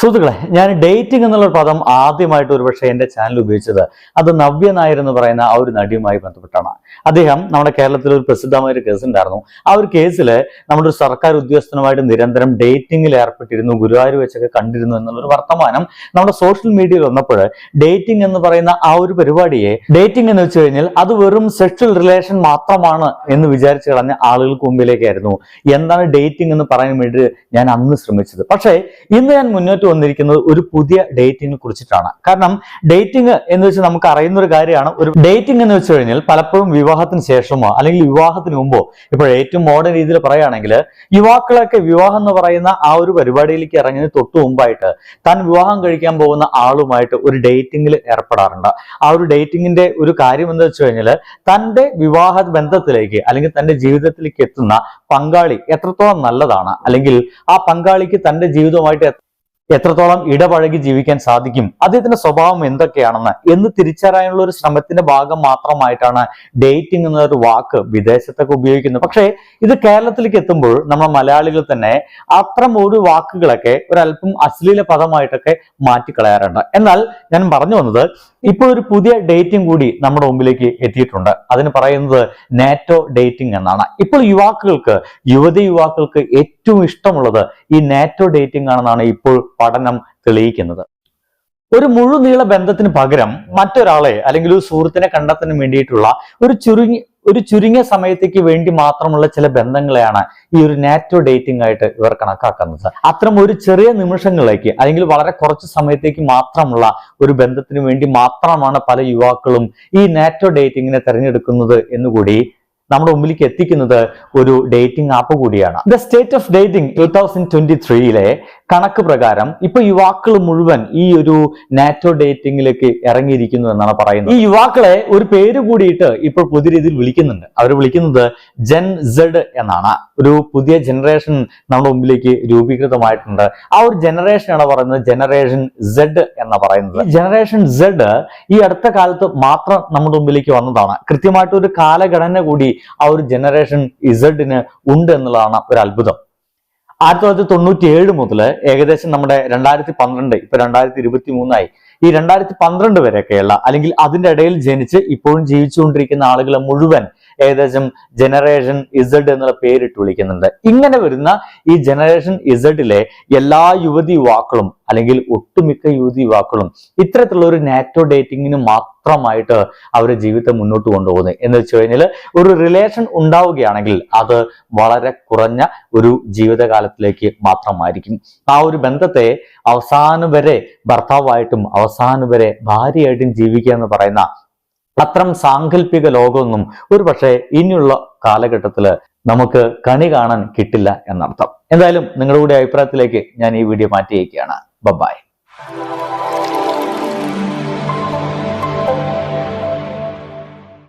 സുഹൃത്തുക്കളെ ഞാൻ ഡേറ്റിംഗ് എന്നുള്ള പദം ആദ്യമായിട്ട് ഒരുപക്ഷെ എന്റെ ചാനൽ ഉപയോഗിച്ചത്. അത് നവ്യ നായർ എന്ന് പറയുന്ന ആ ഒരു നടിയുമായി ബന്ധപ്പെട്ടാണ്. അദ്ദേഹം നമ്മുടെ കേരളത്തിൽ ഒരു പ്രസിദ്ധമായ ഒരു കേസ് ഉണ്ടായിരുന്നു. ആ ഒരു കേസിൽ നമ്മുടെ ഒരു സർക്കാർ ഉദ്യോഗസ്ഥനുമായിട്ട് നിരന്തരം ഡേറ്റിംഗിൽ ഏർപ്പെട്ടിരുന്നു ഗുരുവായൂർ വെച്ചൊക്കെ കണ്ടിരുന്നു എന്നുള്ളൊരു വർത്തമാനം നമ്മുടെ സോഷ്യൽ മീഡിയയിൽ വന്നപ്പോൾ ഡേറ്റിംഗ് എന്ന് പറയുന്ന ആ ഒരു പരിപാടിയെ ഡേറ്റിംഗ് എന്ന് വെച്ച് കഴിഞ്ഞാൽ അത് വെറും സെക്ഷൽ റിലേഷൻ മാത്രമാണ് എന്ന് വിചാരിച്ചു കളഞ്ഞ ആളുകൾക്ക് മുമ്പിലേക്കായിരുന്നു. എന്താണ് ഡേറ്റിംഗ് എന്ന് പറയാൻ വേണ്ടി ഞാൻ അന്ന് ശ്രമിച്ചത്. പക്ഷേ ഇന്ന് ഞാൻ മുന്നോട്ട് വന്നിരിക്കുന്നത് ഒരു പുതിയ ഡേറ്റിംഗിനെ കുറിച്ചിട്ടാണ്. കാരണം ഡേറ്റിംഗ് എന്ന് വെച്ചാൽ നമുക്ക് അറിയുന്ന ഒരു കാര്യമാണ് ഒരു ഡേറ്റിംഗ് എന്ന് വെച്ച് കഴിഞ്ഞാൽ പലപ്പോഴും വിവാഹത്തിന് ശേഷമോ അല്ലെങ്കിൽ വിവാഹത്തിന് മുമ്പോ ഇപ്പോൾ ഏറ്റവും മോഡേൺ രീതിയിൽ പറയുകയാണെങ്കിൽ യുവാക്കളൊക്കെ വിവാഹം എന്ന് പറയുന്ന ആ ഒരു പരിപാടിയിലേക്ക് ഇറങ്ങുന്നതിന് തൊട്ട് മുമ്പായിട്ട് താൻ വിവാഹം കഴിക്കാൻ പോകുന്ന ആളുമായിട്ട് ഒരു ഡേറ്റിംഗിൽ ഏർപ്പെടാറുണ്ട്. ആ ഒരു ഡേറ്റിംഗിന്റെ ഒരു കാര്യം എന്ന് വെച്ച് കഴിഞ്ഞാൽ തന്റെ വിവാഹ ബന്ധത്തിലേക്ക് അല്ലെങ്കിൽ തന്റെ ജീവിതത്തിലേക്ക് എത്തുന്ന പങ്കാളി എത്രത്തോളം നല്ലതാണ് അല്ലെങ്കിൽ ആ പങ്കാളിക്ക് തന്റെ ജീവിതവുമായിട്ട് എത്രത്തോളം ഇടപഴകി ജീവിക്കാൻ സാധിക്കും? അദ്ദേഹത്തിന്റെ സ്വഭാവം എന്തൊക്കെയാണെന്ന് എന്ന് തിരിച്ചറിയാനുള്ള ഒരു ശ്രമത്തിന്റെ ഭാഗം മാത്രമായിട്ടാണ് ഡേറ്റിംഗ് എന്നൊരു വാക്ക് വിദേശത്തൊക്കെ ഉപയോഗിക്കുന്നത്. പക്ഷേ ഇത് കേരളത്തിലേക്ക് എത്തുമ്പോൾ നമ്മൾ മലയാളികൾ തന്നെ അത്തരം ഒരു വാക്കുകളൊക്കെ ഒരല്പം അശ്ലീല പദമായിട്ടൊക്കെ മാറ്റിക്കളയാറുണ്ട്. എന്നാൽ ഞാൻ പറഞ്ഞു വന്നത് ഇപ്പോൾ ഒരു പുതിയ ഡേറ്റിംഗ് കൂടി നമ്മുടെ മുമ്പിലേക്ക് എത്തിയിട്ടുണ്ട്. അതിന് പറയുന്നത് നാറ്റോ ഡേറ്റിംഗ് എന്നാണ്. ഇപ്പോൾ യുവാക്കൾക്ക് യുവതി യുവാക്കൾക്ക് ഏറ്റവും ഇഷ്ടമുള്ളത് ഈ നാറ്റോ ഡേറ്റിംഗ് ആണെന്നാണ് ഇപ്പോൾ പഠനം തെളിയിക്കുന്നത്. ഒരു മുഴുനീള ബന്ധത്തിന് പകരം മറ്റൊരാളെ അല്ലെങ്കിൽ ഒരു സുഹൃത്തിനെ കണ്ടെത്താൻ വേണ്ടിയിട്ടുള്ള ഒരു ചുരുങ്ങി ഒരു ചുരുങ്ങിയ സമയത്തേക്ക് വേണ്ടി മാത്രമുള്ള ചില ബന്ധങ്ങളെയാണ് ഈ ഒരു നാറ്റോ ഡേറ്റിംഗ് ആയിട്ട് ഇവർ കണക്കാക്കുന്നത് അത്തരം ഒരു ചെറിയ നിമിഷങ്ങളിലേക്ക് അല്ലെങ്കിൽ വളരെ കുറച്ച് സമയത്തേക്ക് മാത്രമുള്ള ഒരു ബന്ധത്തിന് വേണ്ടി മാത്രമാണ് പല യുവാക്കളും ഈ നാറ്റോ ഡേറ്റിംഗിനെ തിരഞ്ഞെടുക്കുന്നത് എന്നുകൂടി നമ്മുടെ മുമ്പിലേക്ക് എത്തിക്കുന്നത് ഒരു ഡേറ്റിംഗ് ആപ്പ് കൂടിയാണ്. The state of dating two thousand twenty ത്രീയിലെ കണക്ക് പ്രകാരം ഇപ്പൊ യുവാക്കൾ മുഴുവൻ ഈ ഒരു നാറ്റോ ഡേറ്റിംഗിലേക്ക് ഇറങ്ങിയിരിക്കുന്നു എന്നാണ് പറയുന്നത്. ഈ യുവാക്കളെ ഒരു പേര് കൂടിയിട്ട് ഇപ്പോൾ പുതിയ രീതിയിൽ വിളിക്കുന്നുണ്ട്. അവർ വിളിക്കുന്നത് ജെൻ സെഡ് എന്നാണ്. ഒരു പുതിയ ജനറേഷൻ നമ്മുടെ മുമ്പിലേക്ക് രൂപീകൃതമായിട്ടുണ്ട്. ആ ഒരു ജനറേഷനാണ് പറയുന്നത്? ജനറേഷൻ സെഡ് എന്ന് പറയുന്നത്. ജനറേഷൻ സെഡ് ഈ അടുത്ത കാലത്ത് മാത്രം നമ്മുടെ മുമ്പിലേക്ക് വന്നതാണ്. കൃത്യമായിട്ട് ഒരു കാലഘടന കൂടി ആ ഒരു ജനറേഷൻ ഇസഡിന് ഉണ്ട് എന്നുള്ളതാണ് ഒരു അത്ഭുതം. ആയിരത്തി തൊള്ളായിരത്തി തൊണ്ണൂറ്റി ഏഴ് മുതൽ ഏകദേശം നമ്മുടെ രണ്ടായിരത്തി പന്ത്രണ്ട് ഇപ്പൊ രണ്ടായിരത്തി ഇരുപത്തി മൂന്നായി ഈ രണ്ടായിരത്തി പന്ത്രണ്ട് വരെയൊക്കെയുള്ള അല്ലെങ്കിൽ അതിന്റെ ഇടയിൽ ജനിച്ച് ഇപ്പോഴും ജീവിച്ചുകൊണ്ടിരിക്കുന്ന ആളുകളെ മുഴുവൻ ഏകദേശം ജനറേഷൻ ഇസഡ് എന്നുള്ള പേരിട്ട് വിളിക്കുന്നുണ്ട്. ഇങ്ങനെ വരുന്ന ഈ ജനറേഷൻ ഇസഡിലെ എല്ലാ യുവതി യുവാക്കളും അല്ലെങ്കിൽ ഒട്ടുമിക്ക യുവതി യുവാക്കളും ഇത്തരത്തിലുള്ള ഒരു നാറ്റോ ഡേറ്റിങ്ങിന് മാത്രമായിട്ട് അവരുടെ ജീവിതം മുന്നോട്ട് കൊണ്ടുപോകുന്നത്. എന്ന് വെച്ച് കഴിഞ്ഞാൽ ഒരു റിലേഷൻ ഉണ്ടാവുകയാണെങ്കിൽ അത് വളരെ കുറഞ്ഞ ഒരു ജീവിതകാലത്തിലേക്ക് മാത്രമായിരിക്കും. ആ ഒരു ബന്ധത്തെ അവസാനം വരെ ഭർത്താവായിട്ടും അവസാനം വരെ ഭാര്യയായിട്ടും ജീവിക്കുക എന്ന് പറയുന്ന അത്തരം സാങ്കല്പിക ലോകമൊന്നും ഒരു പക്ഷേ ഇനിയുള്ള കാലഘട്ടത്തിൽ നമുക്ക് കണി കാണാൻ കിട്ടില്ല എന്നർത്ഥം. എന്തായാലും നിങ്ങളുടെ അഭിപ്രായത്തിലേക്ക് ഞാൻ ഈ വീഡിയോ മാറ്റിയേക്കുകയാണ് ബബായ്